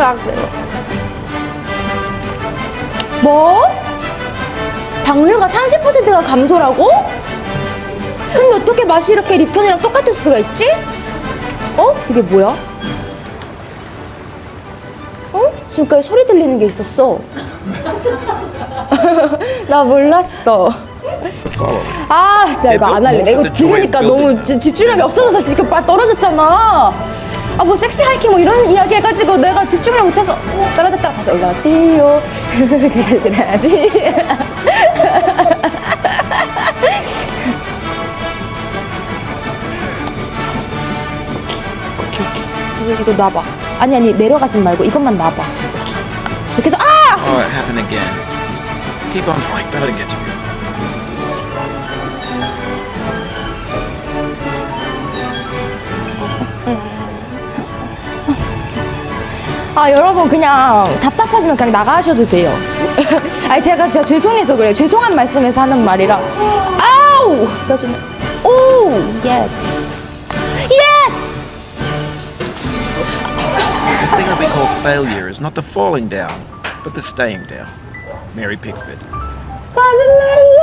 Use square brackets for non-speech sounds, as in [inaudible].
하더라고요. 뭐? 당류가 30%가 감소라고? 근데 어떻게 맛이 이렇게 리톤이랑 똑같을 수가 있지? 어? 이게 뭐야? 어? 지금까지 소리 들리는 게 있었어. [laughs] 나 몰랐어. 아, 진짜 이거 안 할래. 이거 들으니까 너무 집중력이 없어져서 지금 빠 떨어졌잖아. 아, 뭐 섹시 하이킹 뭐 이런 이야기 해가지고 내가 집중을 못해서 떨어졌다가 다시 올라왔지요. [laughs] 그래야지. 오케이, 오케이. 이거, 놔봐. 아니, 아니, 내려가지 말고 이것만 놔봐. 이렇게 해서, 아! Oh, it happened again. Keep on trying. Better get you. 아 여러분 그냥 답답하시면 그냥 나가셔도 돼요. 아니 제가 제가 죄송해서 그래요. 죄송한 말씀에서 하는 말이라. 아우! 그래가지고 오! 예스. 예스! This thing that we call failure is not the falling down, but the staying down. Mary Pickford. 거짓말이야.